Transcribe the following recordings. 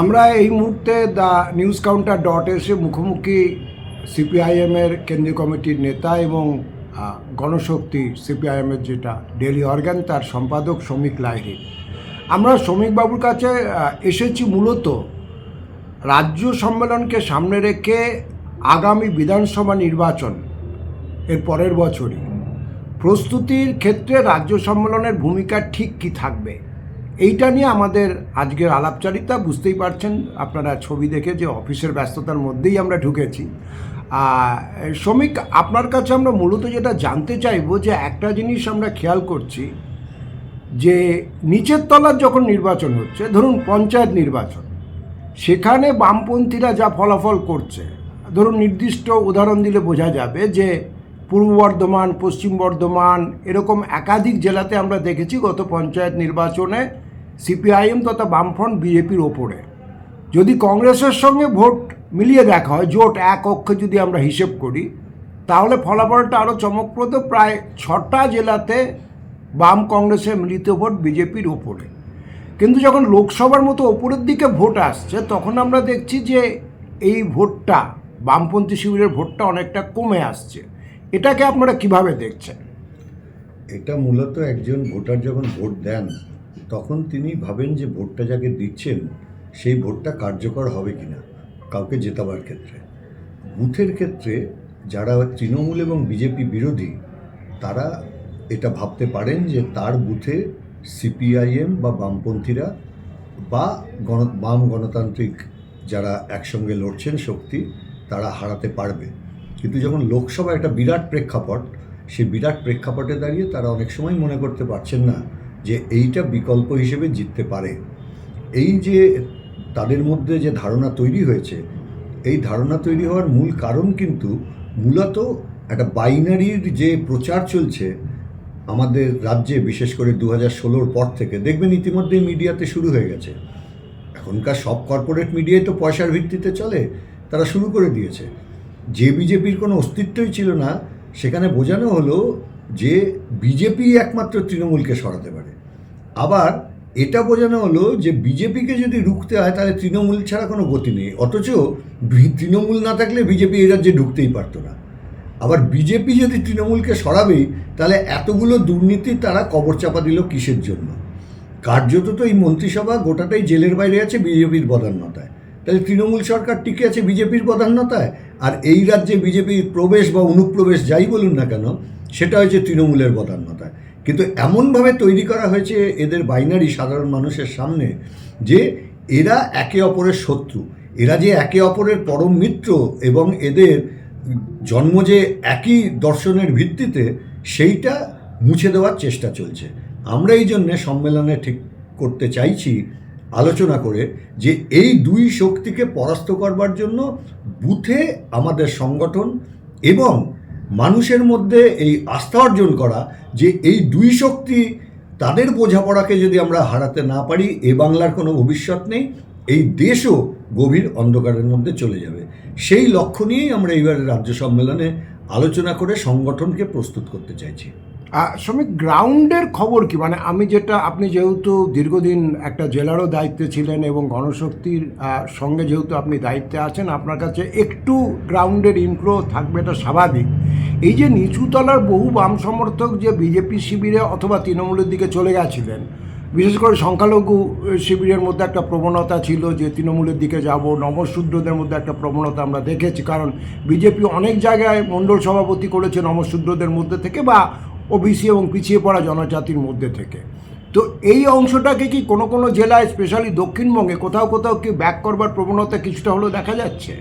আমরা এই মুহূর্তে দ্য নিউজ কাউন্টার ডট এসে মুখোমুখি সিপিআইএমের কেন্দ্রীয় কমিটির নেতা এবং গণশক্তি সিপিআইএমের যেটা ডেলি অর্গান, তার সম্পাদক শ্রমিক লাহিরি আমরা শ্রমিকবাবুর কাছে এসেছি মূলত রাজ্য সম্মেলনকে সামনে রেখে আগামী বিধানসভা নির্বাচন এর পরের বছরই। প্রস্তুতির ক্ষেত্রে রাজ্য সম্মেলনের ভূমিকা ঠিক কি থাকবে? এইটা নিয়ে আমাদের আজকের আলাপচারিতা, বুঝতেই পারছেন আপনারা ছবি দেখে যে অফিসের ব্যস্ততার মধ্যেই আমরা ঢুকেছি। শ্রমিক, আপনার কাছে আমরা মূলত যেটা জানতে চাইব যে একটা জিনিস আমরা খেয়াল করছি, যে নিচের তলার যখন নির্বাচন হচ্ছে, ধরুন পঞ্চায়েত নির্বাচন, সেখানে বামপন্থীরা যা ফলাফল করছে, ধরুন নির্দিষ্ট উদাহরণ দিলে বোঝা যাবে যে পূর্ব বর্ধমান, পশ্চিম বর্ধমান, এরকম একাধিক জেলাতে আমরা দেখেছি গত পঞ্চায়েত নির্বাচনে সিপিআইএম তথা বামফ্রন্ট বিজেপির ওপরে। যদি কংগ্রেসের সঙ্গে ভোট মিলিয়ে দেখা হয়, জোট এক অক্ষে যদি আমরা হিসেব করি, তাহলে ফলাফলটা আরও চমকপ্রদ। প্রায় ছটা জেলাতে বাম কংগ্রেসের মিলিত ভোট বিজেপির ওপরে। কিন্তু যখন লোকসভার মতো ওপরের দিকে ভোট আসছে, তখন আমরা দেখছি যে এই ভোটটা, বামপন্থী শিবিরের ভোটটা অনেকটা কমে আসছে। এটাকে আপনারা কীভাবে দেখছেন? এটা মূলত একজন ভোটার যখন ভোট দেন তখন তিনি ভাবেন যে ভোটটা যাকে দিচ্ছেন, সেই ভোটটা কার্যকর হবে কিনা, কাউকে জেতাবার ক্ষেত্রে। বুথের ক্ষেত্রে যারা তৃণমূল এবং বিজেপি বিরোধী, তারা এটা ভাবতে পারেন যে তার বুথে সিপিআইএম বা বামপন্থীরা বা গণ, বাম গণতান্ত্রিক যারা একসঙ্গে লড়ছেন শক্তি, তারা হারাতে পারবে। কিন্তু যখন লোকসভা একটা বিরাট প্রেক্ষাপট, সেই বিরাট প্রেক্ষাপটে দাঁড়িয়ে তারা অনেক সময় মনে করতে পারছেন না যে এইটা বিকল্প হিসেবে জিততে পারে। এই যে তাদের মধ্যে যে ধারণা তৈরি হয়েছে, এই ধারণা তৈরি হওয়ার মূল কারণ কিন্তু মূলত একটা বাইনারির যে প্রচার চলছে আমাদের রাজ্যে, বিশেষ করে দু হাজার ষোলোর পর থেকে, দেখবেন ইতিমধ্যেই মিডিয়াতে শুরু হয়ে গেছে। এখনকার সব কর্পোরেট মিডিয়াই তো পয়সার ভিত্তিতে চলে, তারা শুরু করে দিয়েছে। যে বিজেপির কোনো অস্তিত্বই ছিল না, সেখানে বোঝানো হলো যে বিজেপি একমাত্র তৃণমূলকে সরাতে পারে। আবার এটা বোঝানো হলো যে বিজেপিকে যদি রুখতে হয়, তাহলে তৃণমূল ছাড়া কোনো গতি নেই। অথচ তৃণমূল না থাকলে বিজেপি এই রাজ্যে ঢুকতেই পারতো না। আবার বিজেপি যদি তৃণমূলকে সরাবেই তাহলে এতগুলো দুর্নীতি তারা কবর চাপা দিল কিসের জন্য? কার্যত তো এই মন্ত্রিসভা গোটাটাই জেলের বাইরে আছে বিজেপির বদান্যতায়। তাহলে তৃণমূল সরকার টিকে আছে বিজেপির বদান্যতায়? আর এই রাজ্যে বিজেপির প্রবেশ বা অনুপ্রবেশ যাই বলুন না কেন, সেটা হয়েছে তৃণমূলের বদান্যতায়। কিন্তু এমনভাবে তৈরি করা হয়েছে এদের বাইনারি সাধারণ মানুষের সামনে যে এরা একে অপরের শত্রু, এরা যে একে অপরের পরম মিত্র এবং এদের জন্ম যে একই দর্শনের ভিত্তিতে সেইটা মুছে দেওয়ার চেষ্টা চলছে। আমরা এই জন্যে সম্মেলনে ঠিক করতে চাইছি, আলোচনা করে যে এই দুই শক্তিকে পরাস্ত করবার জন্য বুথে আমাদের সংগঠন এবং মানুষের মধ্যে এই আস্থা অর্জন করা যে এই দুই শক্তি তাদের বোঝাপড়াকে যদি আমরা হারাতে না পারি, এ বাংলার কোনো ভবিষ্যৎ নেই, এই দেশও গভীর অন্ধকারের মধ্যে চলে যাবে। সেই লক্ষ্য নিয়েই আমরা এইবার রাজ্য সম্মেলনে আলোচনা করে সংগঠনকে প্রস্তুত করতে চাইছি। শ্রমিক, গ্রাউন্ডের খবর কি? মানে আমি যেটা, আপনি যেহেতু দীর্ঘদিন একটা জেলারও দায়িত্বে ছিলেন এবং গণশক্তির সঙ্গে যেহেতু আপনি দায়িত্বে আছেন, আপনার কাছে একটু গ্রাউন্ডের ইনফ্লো থাকবে এটা স্বাভাবিক। এই যে নিচুতলার বহু বাম সমর্থক যে বিজেপি শিবিরে অথবা তৃণমূলের দিকে চলে গেছিলেন, বিশেষ করে সংখ্যালঘু শিবিরের মধ্যে একটা প্রবণতা ছিল যে তৃণমূলের দিকে যাব, নমশূদ্রদের মধ্যে একটা প্রবণতা আমরা দেখেছি, কারণ বিজেপি অনেক জায়গায় মণ্ডল সভাপতি করেছে নমশূদ্রদের মধ্যে থেকে বা ওবিসি এবং পিছিয়ে পড়া জনজাতির মধ্যে থেকে। তো এই অংশটাকে কি কোনো কোনো জেলায়, স্পেশালি দক্ষিণবঙ্গে, কোথাও কোথাও কি ব্যাক করবার প্রবণতা কিছুটা হলেও দেখা যাচ্ছে?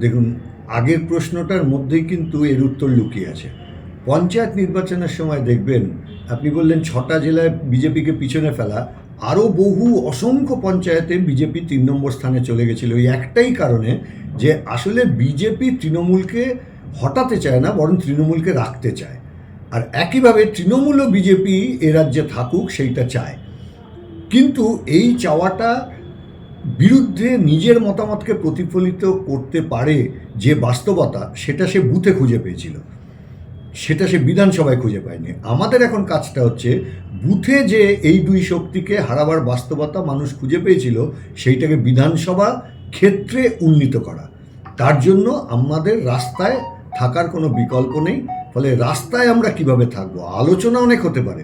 দেখুন, আগের প্রশ্নটার মধ্যেই কিন্তু এর উত্তর লুকিয়ে আছে। পঞ্চায়েত নির্বাচনের সময় দেখবেন, আপনি বললেন ছটা জেলায় বিজেপিকে পিছনে ফেলা, আরও বহু অসংখ্য পঞ্চায়েতে বিজেপি তিন নম্বর স্থানে চলে গেছিল। ওই একটাই কারণে যে আসলে বিজেপি তৃণমূলকে হটাতে চায় না, বরং তৃণমূলকে রাখতে চায়। আর একইভাবে তৃণমূলও বিজেপি এ রাজ্যে থাকুক, সেইটা চায়। কিন্তু এই চাওয়াটা বিরুদ্ধে নিজের মতামতকে প্রতিফলিত করতে পারে যে বাস্তবতা, সেটা সে বুথে খুঁজে পেয়েছিল। সেটা সে বিধানসভায় খুঁজে পায়নি। আমাদের এখন কাজটা হচ্ছে, বুথে যে এই দুই শক্তিকে হারাবার বাস্তবতা মানুষ খুঁজে পেয়েছিল, সেইটাকে বিধানসভা ক্ষেত্রে উন্নীত করা। তার জন্য আমাদের রাস্তায় থাকার কোনো বিকল্প নেই। ফলে রাস্তায় আমরা কীভাবে থাকব? আলোচনা অনেক হতে পারে।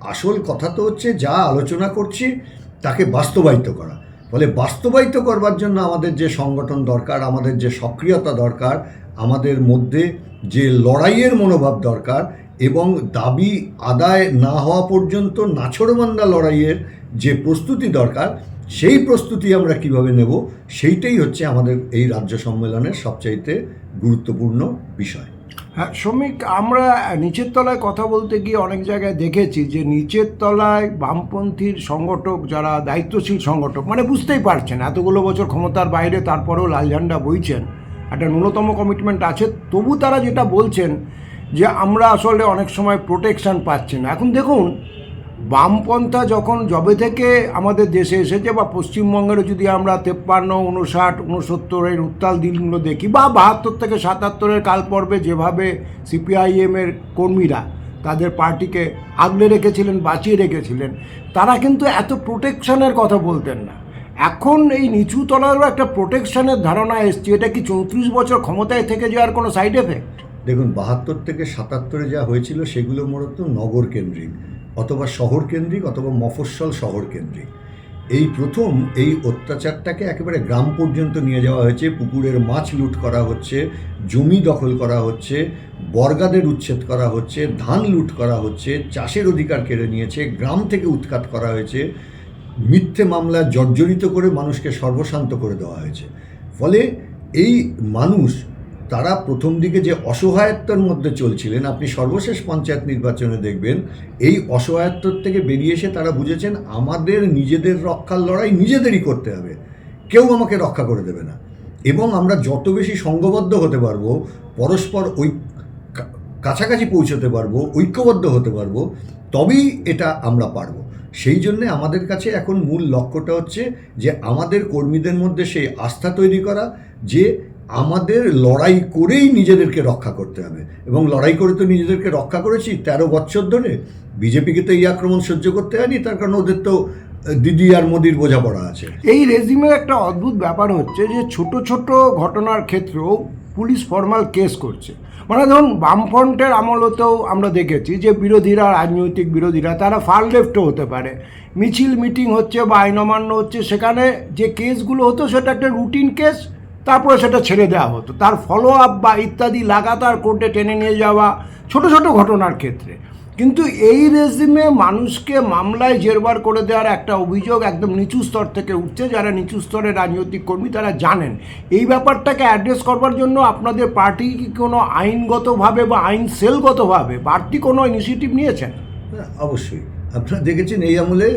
আসল কথা তো হচ্ছে, যা আলোচনা করছি, তাকে বাস্তবায়িত করা। ফলে বাস্তবায়িত করবার জন্য আমাদের যে সংগঠন দরকার, আমাদের যে সক্রিয়তা দরকার, আমাদের মধ্যে যে লড়াইয়ের মনোভাব দরকার এবং দাবি আদায় না হওয়া পর্যন্ত নাছড়বান্দা লড়াইয়ের যে প্রস্তুতি দরকার, সেই প্রস্তুতি আমরা কীভাবে নেব, সেইটাই হচ্ছে আমাদের এই রাজ্য সম্মেলনের সবচাইতে গুরুত্বপূর্ণ বিষয়। হ্যাঁ শ্রমিক, আমরা নিচের তলায় কথা বলতে গিয়ে অনেক জায়গায় দেখেছি যে নিচের তলায় বামপন্থীর সংগঠক যারা দায়িত্বশীল সংগঠক মানে বুঝতেই পারছেন, এতগুলো বছর ক্ষমতার বাইরে তারপরেও লাল ঝান্ডা বইছেন, একটা ন্যূনতম কমিটমেন্ট আছে, তবু তারা যেটা বলছেন যে আমরা আসলে অনেক সময় প্রোটেকশান পাচ্ছি না। এখন দেখুন বামপন্থা যখন জবে থেকে আমাদের দেশে এসেছে, বা পশ্চিমবঙ্গেরও যদি আমরা তেপ্পান্ন, উনষাট, উনসত্তরের উত্তাল দিনগুলো দেখি, বা বাহাত্তর থেকে সাতাত্তরের কাল পর্বে যেভাবে সিপিআইএমের কর্মীরা তাদের পার্টিকে আগলে রেখেছিলেন, বাঁচিয়ে রেখেছিলেন, তারা কিন্তু এত প্রোটেকশনের কথা বলতেন না। এখন এই নিচু তলারও একটা প্রোটেকশনের ধারণা এসছে, এটা কি চৌত্রিশ বছর ক্ষমতায় থেকে যাওয়ার কোনো সাইড এফেক্ট? দেখুন, বাহাত্তর থেকে সাতাত্তরে যা হয়েছিল, সেগুলো মূলত নগর কেন্দ্রিক। অথবা শহর কেন্দ্রিক অথবা মফস্বল শহর কেন্দ্রিক এই প্রথম এই অত্যাচারটাকে একেবারে গ্রাম পর্যন্ত নিয়ে যাওয়া হয়েছে, পুকুরের মাছ লুট করা হচ্ছে, জমি দখল করা হচ্ছে, বর্গাদের উচ্ছেদ করা হচ্ছে, ধান লুট করা হচ্ছে, চাষের অধিকার কেড়ে নিয়েছে, গ্রাম থেকে উৎখাত করা হয়েছে, মিথ্যে মামলা জর্জরিত করে মানুষকে সর্বশান্ত করে দেওয়া হয়েছে। ফলে এই মানুষ তারা প্রথম দিকে যে অসহায়ত্বের মধ্যে চলছিলেন, আপনি সর্বশেষ পঞ্চায়েত নির্বাচনে দেখবেন, এই অসহায়ত্বর থেকে বেরিয়ে এসে তারা বুঝেছেন, আমাদের নিজেদের রক্ষার লড়াই নিজেদেরই করতে হবে। কেউ আমাকে রক্ষা করে দেবে না। এবং আমরা যত বেশি সংঘবদ্ধ হতে পারব, পরস্পর ওই কাছাকাছি পৌঁছতে পারব, ঐক্যবদ্ধ হতে পারব, তবেই এটা আমরা পারব। সেই জন্যে আমাদের কাছে এখন মূল লক্ষ্যটা হচ্ছে যে আমাদের কর্মীদের মধ্যে সেই আস্থা তৈরি করা, যে আমাদের লড়াই করেই নিজেদেরকে রক্ষা করতে হবে। এবং লড়াই করে তো নিজেদেরকে রক্ষা করেছি তেরো বছর ধরে। বিজেপিকে তো এই আক্রমণ সহ্য করতে হয়নি, তার কারণ ওদের তো দিদি আর মোদির বোঝাপড়া আছে। এই রেজিমের একটা অদ্ভুত ব্যাপার হচ্ছে যে, ছোট ছোট ঘটনার ক্ষেত্রেও পুলিশ ফর্মাল কেস করছে। মানে ধরুন, বামফ্রন্টের আমলতেও আমরা দেখেছি যে, বিরোধীরা, রাজনৈতিক বিরোধীরা, তারা ফার লেফটও হতে পারে। মিছিল, মিটিং হচ্ছে বা আইন অমান্য হচ্ছে, সেখানে যে কেসগুলো হতো, সেটা একটা রুটিন কেস। তারপরে সেটা ছেড়ে দেওয়া হতো। তার ফলো আপ বা ইত্যাদি লাগাতার কোর্টে টেনে নিয়ে যাওয়া ছোট ছোট ঘটনার ক্ষেত্রে। কিন্তু এই রেজিমে মানুষকে মামলায় জেরবার করে দেওয়ার একটা অভিযোগ একদম নিচু স্তর থেকে উঠছে যারা নিচু স্তরের রাজনৈতিক কর্মী তারা জানেন। এই ব্যাপারটাকে অ্যাড্রেস করবার জন্য আপনাদের পার্টি কি কোনো আইনগতভাবে বা আইন সেলগতভাবে বাড়তি কোনো ইনিশিয়েটিভ নিয়েছেন? হ্যাঁ, অবশ্যই। আপনারা দেখেছেন এই আমলে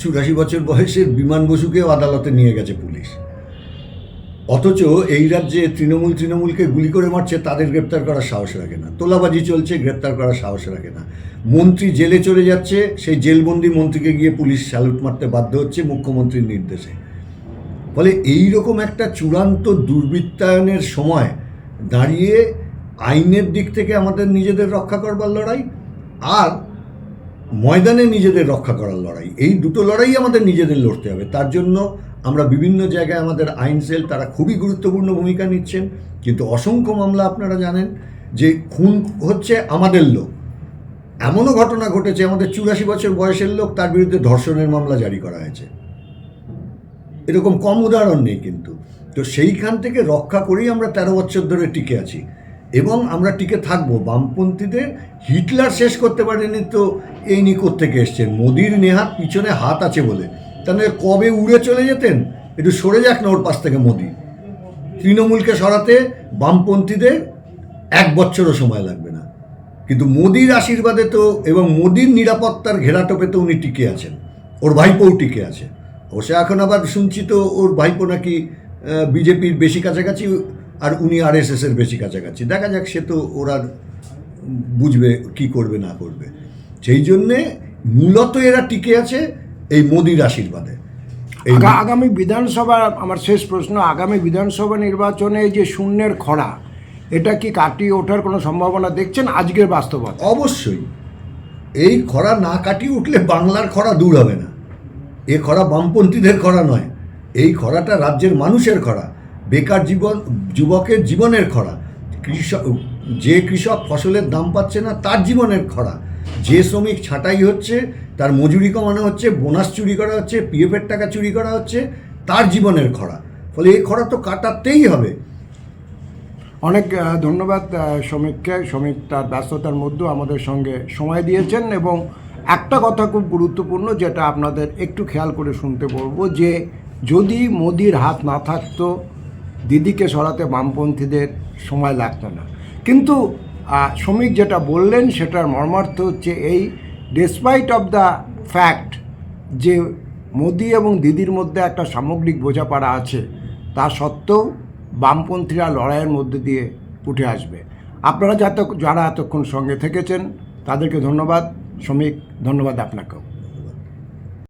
চুরাশি বছর বয়সের বিমান বসুকেও আদালতে নিয়ে গেছে পুলিশ। অথচ এই রাজ্যে তৃণমূল তৃণমূলকে গুলি করে মারছে, তাদের গ্রেপ্তার করার সাহস রাখে না। তোলাবাজি চলছে, গ্রেপ্তার করার সাহস রাখে না। মন্ত্রী জেলে চলে যাচ্ছে, সেই জেলবন্দি মন্ত্রীকে গিয়ে পুলিশ স্যালুট মারতে বাধ্য হচ্ছে মুখ্যমন্ত্রীর নির্দেশে। ফলে এই রকম একটা চূড়ান্ত দুর্বৃত্তায়নের সময় দাঁড়িয়ে আইনের দিক থেকে আমাদের নিজেদের রক্ষা করবার লড়াই আর ময়দানে নিজেদের রক্ষা করার লড়াই, এই দুটো লড়াই আমাদের নিজেদের লড়তে হবে। তার জন্য আমরা বিভিন্ন জায়গায় আমাদের আইন সেল তারা খুবই গুরুত্বপূর্ণ ভূমিকা নিচ্ছেন, কিন্তু অসংখ্য মামলা আপনারা জানেন যে খুন হচ্ছে আমাদের লোক। এমনও ঘটনা ঘটেছে, আমাদের চুরাশি বছর বয়সের লোক তার বিরুদ্ধে ধর্ষণের মামলা জারি করা হয়েছে। এরকম কম উদাহরণ নেই কিন্তু। তো সেইখান থেকে রক্ষা করেই আমরা তেরো বছর ধরে টিকে আছি। এবং আমরা টিকে থাকব। বামপন্থীদের হিটলার শেষ করতে পারেনি তো এই নিকট থেকে এসছেন। মোদির নেহাত পিছনে হাত আছে বলে। তাহলে কবে উড়ে চলে যেতেন? একটু সরে যাক না ওর পাশ থেকে মোদি। তৃণমূলকে সরাতে বামপন্থীদের এক বছরও সময় লাগবে না। কিন্তু মোদির আশীর্বাদে তো এবং মোদির নিরাপত্তার ঘেরাটোপে তো উনি টিকে আছেন। ওর ভাইপোও টিকে আছে। অবশ্য এখন আবার শুনছি তো ওর ভাইপো নাকি বিজেপির বেশি কাছাকাছি আর উনি আর এর বেশি কাছাকাছি। দেখা যাক সে তো ওরা বুঝবে কি করবে, না করবে। সেই জন্যে মূলত এরা টিকে আছে। এই মোদির আশীর্বাদে। এই আগামী বিধানসভা আমার শেষ প্রশ্ন আগামী বিধানসভা নির্বাচনে এই যে শূন্যের খরা এটা কি কাটিয়ে ওঠার কোনো সম্ভাবনা দেখছেন? আজকের বাস্তবতা। অবশ্যই। এই খরা না কাটিয়ে উঠলে বাংলার খরা দূর হবে না। এ খরা বামপন্থীদের খরা নয়। এই খরাটা রাজ্যের মানুষের খরা বেকার জীবন যুবকের জীবনের খরা। কৃষক যে কৃষক ফসলের দাম পাচ্ছে না তার জীবনের খরা। যে শ্রমিক ছাঁটাই হচ্ছে, তার মজুরি কমানো হচ্ছে, বোনাস চুরি করা হচ্ছে পিএফের টাকা চুরি করা হচ্ছে, তার জীবনের খরা। ফলে এই খরা তো কাটাতেই হবে। অনেক ধন্যবাদ শ্রমিককে। শ্রমিক তার ব্যস্ততার মধ্যেও আমাদের সঙ্গে সময় দিয়েছেন এবং একটা কথা খুব গুরুত্বপূর্ণ যেটা আপনাদের একটু খেয়াল করে শুনতে বলব যে, যদি মোদির হাত না থাকতো, দিদিকে সরাতে বামপন্থীদের সময় লাগতো না। কিন্তু শ্রমিক যেটা বললেন, সেটার মর্মার্থ হচ্ছে এই ডেসপাইট অফ দ্য ফ্যাক্ট যে মোদি এবং দিদির মধ্যে একটা সামগ্রিক বোঝাপড়া আছে, তা সত্ত্বেও বামপন্থীরা লড়াইয়ের মধ্যে দিয়ে উঠে আসবে। আপনারা যাতে, যারা এতক্ষণ সঙ্গে থেকেছেন, তাদেরকে ধন্যবাদ। শ্রমিক, ধন্যবাদ আপনাকেও।